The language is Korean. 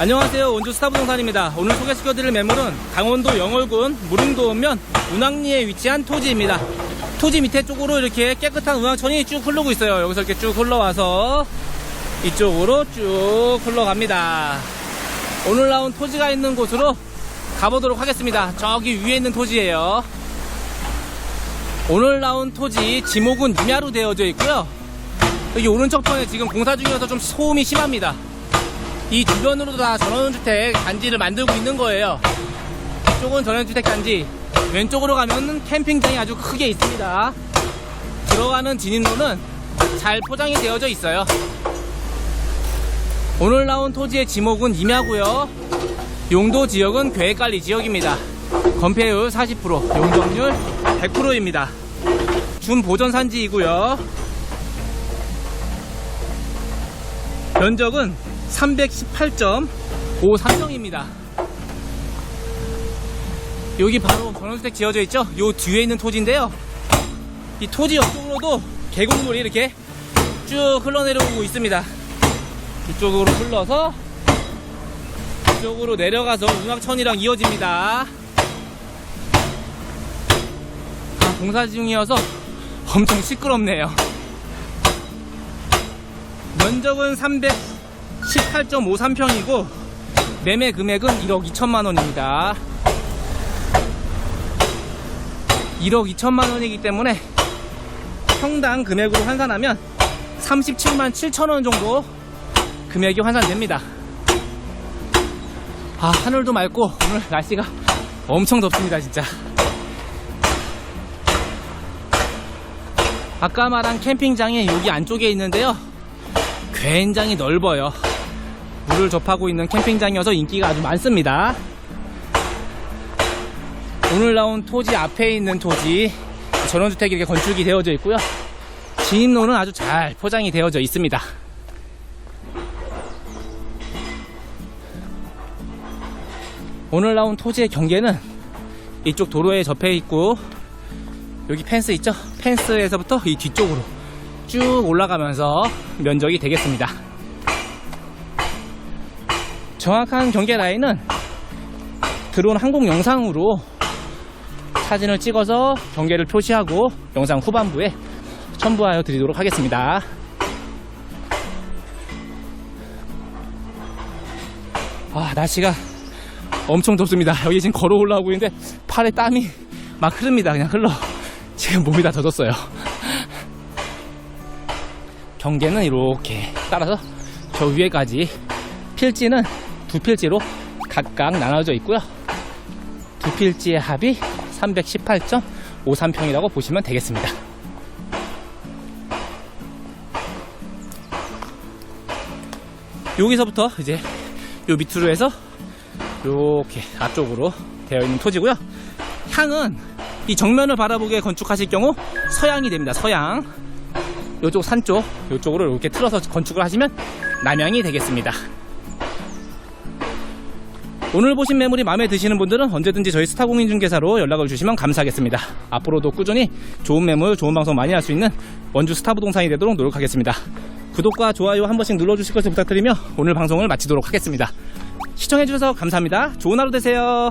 안녕하세요. 원주 스타부동산입니다. 오늘 소개시켜드릴 매물은 강원도 영월군 무릉도 읍면 운항리에 위치한 토지입니다. 토지 밑에 쪽으로 이렇게 깨끗한 운항천이 쭉 흐르고 있어요. 여기서 이렇게 쭉 흘러와서 이쪽으로 쭉 흘러갑니다. 오늘 나온 토지가 있는 곳으로 가보도록 하겠습니다. 저기 위에 있는 토지예요. 오늘 나온 토지 지목은 임야로 되어져 있고요. 여기 오른쪽 편에 지금 공사 중이어서 좀 소음이 심합니다 이 주변으로도 다 전원주택 단지를 만들고 있는 거예요. 이쪽은 전원주택 단지, 왼쪽으로 가면 캠핑장이 아주 크게 있습니다. 들어가는 진입로는 잘 포장이 되어져 있어요. 오늘 나온 토지의 지목은 임야고요. 용도 지역은 계획관리 지역입니다. 건폐율 40%, 용적률 100%입니다. 준보전 산지이고요. 면적은 318.53평입니다. 여기 바로 전원주택 지어져 있죠? 요 뒤에 있는 토지인데요. 이 토지 옆쪽으로도 계곡물이 이렇게 쭉 흘러내려오고 있습니다. 이쪽으로 흘러서 이쪽으로 내려가서 운학천이랑 이어집니다. 아, 공사 중이어서 엄청 시끄럽네요. 면적은 318.53평이고 매매 금액은 1억 2천만 원입니다. 1억 2천만 원이기 때문에 평당 금액으로 환산하면 37만 7천 원 정도 금액이 환산됩니다. 아 하늘도 맑고 오늘 날씨가 엄청 덥습니다 진짜. 아까 말한 캠핑장이 여기 안쪽에 있는데요. 굉장히 넓어요. 물을 접하고 있는 캠핑장이어서 인기가 아주 많습니다. 오늘 나온 토지 앞에 있는 토지 전원주택이 이렇게 건축이 되어져 있고요. 진입로는 아주 잘 포장이 되어져 있습니다. 오늘 나온 토지의 경계는 이쪽 도로에 접해 있고 여기 펜스 있죠? 펜스에서부터 이 뒤쪽으로 쭉 올라가면서 면적이 되겠습니다. 정확한 경계 라인은 드론 항공 영상으로 사진을 찍어서 경계를 표시하고 영상 후반부에 첨부하여 드리도록 하겠습니다. 아, 날씨가 엄청 덥습니다. 여기 지금 걸어 올라오고 있는데 팔에 땀이 막 흐릅니다. 그냥 흘러. 지금 몸이 다 젖었어요. 경계는 이렇게 따라서 저 위에까지 필지는 두 필지로 각각 나눠져 있고요. 두 필지의 합이 318.53평이라고 보시면 되겠습니다. 여기서부터 이제 요 밑으로 해서 이렇게 앞쪽으로 되어 있는 토지고요. 향은 이 정면을 바라보게 건축하실 경우 서양이 됩니다. 서양. 요쪽 산 쪽, 요쪽으로 이렇게 틀어서 건축을 하시면 남향이 되겠습니다. 오늘 보신 매물이 마음에 드시는 분들은 언제든지 저희 스타공인중개사로 연락을 주시면 감사하겠습니다. 앞으로도 꾸준히 좋은 매물, 좋은 방송 많이 할 수 있는 원주 스타부동산이 되도록 노력하겠습니다. 구독과 좋아요 한 번씩 눌러주실 것을 부탁드리며 오늘 방송을 마치도록 하겠습니다. 시청해주셔서 감사합니다. 좋은 하루 되세요.